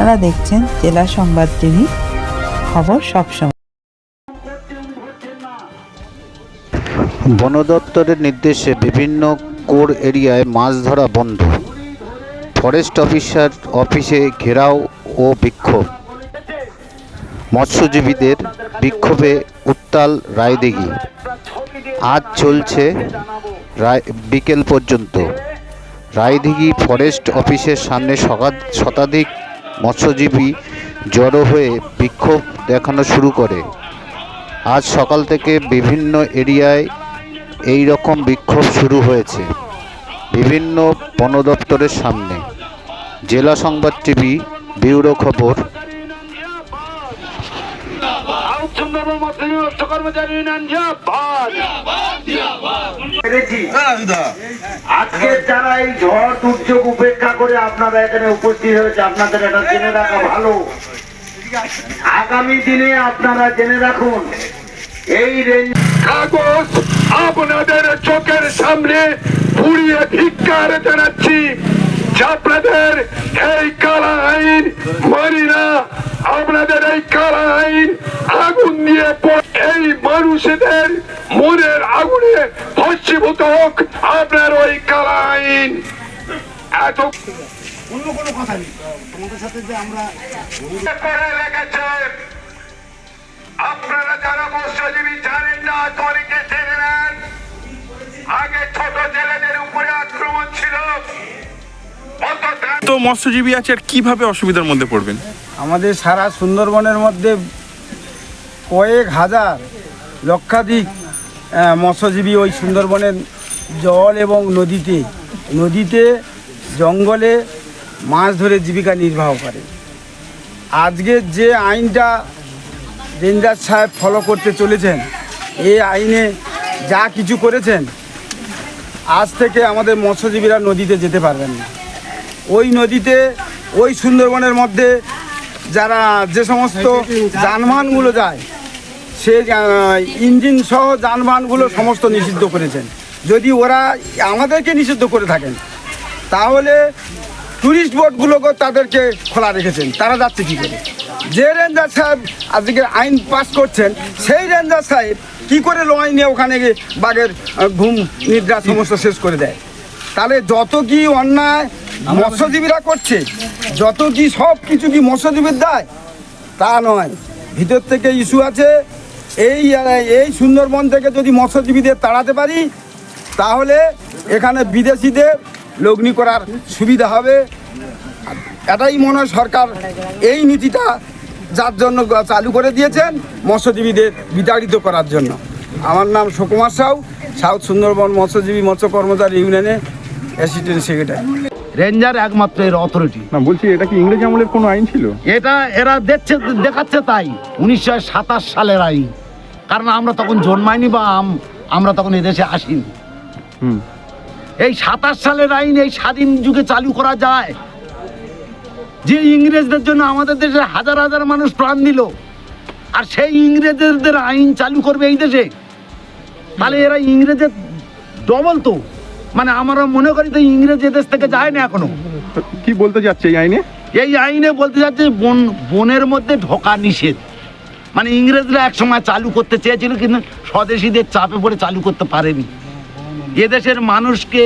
আপনারা দেখছেন জেলা সংবাদ টিভি, খবর সবসময়। বন দপ্তরের নির্দেশে বিভিন্ন কোর এরিয়ায় মাছ ধরা বন্ধ। ফরেস্ট অফিসার অফিসে ঘেরাও ও বিক্ষোভ। মৎস্যজীবীদের বিক্ষোভে উত্তাল রায়দিঘি আজ চলছে রায়, বিকেল পর্যন্ত। রায়দিঘি ফরেস্ট অফিসের সামনে শতাধিক মৎস্যজীবী জড়ো হয়ে বিক্ষোভ দেখানো শুরু করে। আজ সকাল থেকে বিভিন্ন এরিয়ায় এই রকম বিক্ষোভ শুরু হয়েছে। বিভিন্ন বন দপ্তরের সামনে। জেলা সংবাদ টিভি ব্যুরো খবর কর্মচারী ইউনিয়ন জিন্দাবাদ। আজকে যারা এই ঝড় দুর্যোগ উপেক্ষা করে আপনারা এখানে উপস্থিত হয়েছে আপনাদের এটা জেনে রাখা ভালো। আগামী দিনে আপনারা জেনে রাখুন এই রেঞ্জ কাগজ আপনাদের চোখের সামনে পুড়িয়ে ধিক্কার জানাচ্ছি যে আপনাদের এই কালা আইন মানি না। আপনাদের এই কালা আইন আগুন দিয়ে মানুষদের মনের আগুনে ভস্মীভূত হোক আপনার ওই কালা আইন এত অন্য কোনো কথা নেই। তোমাদের সাথে যে আমরা আপনারা যারা মৎস্যজীবী জানেন না তরিকে জেনে নেন। আগে ছোট জেলেদের উপরে আক্রমণ ছিল। তো মৎস্যজীবী আছে আর কীভাবে অসুবিধার মধ্যে পড়বেন? আমাদের সারা সুন্দরবনের মধ্যে কয়েক হাজার লক্ষাধিক মৎস্যজীবী ওই সুন্দরবনের জল এবং নদীতে নদীতে জঙ্গলে মাছ ধরে জীবিকা নির্বাহ করে। আজকে যে আইনটা রেঞ্জার সাহেব ফলো করতে চলেছেন এই আইনে যা কিছু করেছেন আজ থেকে আমাদের মৎস্যজীবীরা নদীতে যেতে পারবেন না। ওই নদীতে ওই সুন্দরবনের মধ্যে যারা যে সমস্ত যানবাহনগুলো যায় সে ইঞ্জিন সহ যানবাহনগুলো সমস্ত নিষিদ্ধ করেছেন। যদি ওরা আমাদেরকে নিষিদ্ধ করে থাকেন, তাহলে টুরিস্ট বোটগুলোকে তাদেরকে খোলা রেখেছেন। তারা যাচ্ছে কী করে? যে রেঞ্জার সাহেব আজকে আইন পাস করছেন, সেই রেঞ্জার সাহেব কী করে লয় নিয়ে ওখানে গিয়ে বাঘের ঘুম, নিদ্রা সমস্ত শেষ করে দেয়? তাহলে যত কি অন্যায় মৎস্যজীবীরা করছে, যত কি সব কিছু কি মৎস্যজীবীর দায়, তা নয়। ভিতর থেকে ইস্যু আছে এই এই সুন্দরবন থেকে যদি মৎস্যজীবীদের তাড়াতে পারি, তাহলে এখানে বিদেশিদের লগ্নি করার সুবিধা হবে। এটাই মনে হয় সরকার এই নীতিটা যার জন্য চালু করে দিয়েছেন মৎস্যজীবীদের বিতাড়িত করার জন্য। আমার নাম সুকুমার সাউ, সাউথ সুন্দরবন মৎস্যজীবী মৎস্য কর্মচারী ইউনিয়নে অ্যাসিস্ট্যান্ট সেক্রেটারি। রেঞ্জার একমাত্র এর অথরিটি না বলছি এটা কি ইংরেজি আমলের কোনো আইন ছিল? এটা এরা দেখছে দেখাচ্ছে তাই উনিশশো সাতাশ সালের আইন। কারণ আমরা তখন জন্মাইনি বা আম- আমরা তখন এদেশে আসিনি। এই সাতাশ সালের আইন এই স্বাধীন যুগে চালু করা যায়। যে ইংরেজদের জন্য আমাদের দেশে হাজার হাজার মানুষ প্রাণ দিল আর সেই ইংরেজদের আইন চালু করবে এই দেশে তাহলে এরা ইংরেজের ডবল তো। মানে আমরা মনে করি তো ইংরেজ এদেশ থেকে যায় না এখনও কি বলতে যাচ্ছে এই আইনে? এই আইনে বলতে যাচ্ছে বন বনের মধ্যে ঢোকা নিষেধ। মানে ইংরেজরা একসময় চালু করতে চেয়েছিল কিন্তু স্বদেশীদের চাপে পড়ে চালু করতে পারেনি। এদেশের মানুষকে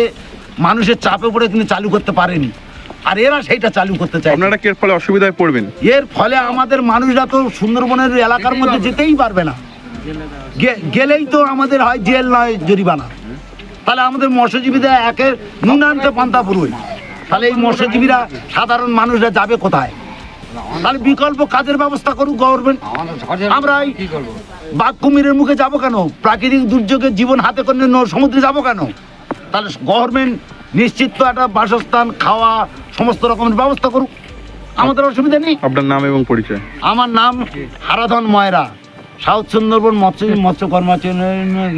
মানুষের চাপে পড়ে কিন্তু চালু করতে পারেনি। আর এরা সেইটা চালু করতে চায়। আপনারা এর ফলে অসুবিধায় পড়বেন? এর ফলে আমাদের মানুষরা তো সুন্দরবনের এলাকার মধ্যে যেতেই পারবে না। গেলেই তো আমাদের হয় জেল নয় জরিমানা। তাহলে আমাদের মৎস্যজীবীদের একের নুনান্তে পান্তা পুরোই তাহলে এই মৎস্যজীবীরা সাধারণ মানুষরা যাবে কোথায়? তাহলে বিকল্প কাজের ব্যবস্থা করুক গভর্নমেন্ট আমরা বাঘ কুমিরের মুখে যাব কেন? প্রাকৃতিক দুর্যোগে জীবন হাতে করে সমুদ্রে যাব কেন? তাহলে গভর্নমেন্ট নিশ্চিত তো একটা বাসস্থান খাওয়া সমস্ত রকমের ব্যবস্থা করুক। আমাদের অসুবিধা নেই। আপনার নাম এবং পরিচয়। আমার নাম হারাধন ময়রা সাউথ সুন্দরবন মৎস্য মৎস্য কর্মচারী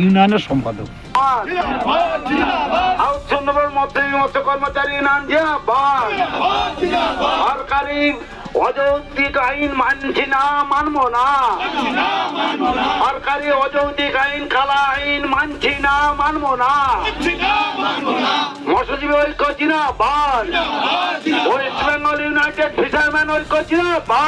ইউনিয়নের সম্পাদক। আউট সুন্দরবন মন্ত্রী মৎস্য কর্মচারী জিন্দাবাদ সরকারি অযৌক্তিক আইন মানছি না মানবো না। সরকারি অযৌক্তিক আইন কালা আইন মানছি না মানবো না। মৎস্যজীবী ঐক্য জিন্দাবাদ। ওয়েস্ট বেঙ্গল ইউনাইটেড ফিশারম্যান ঐক্য ছিল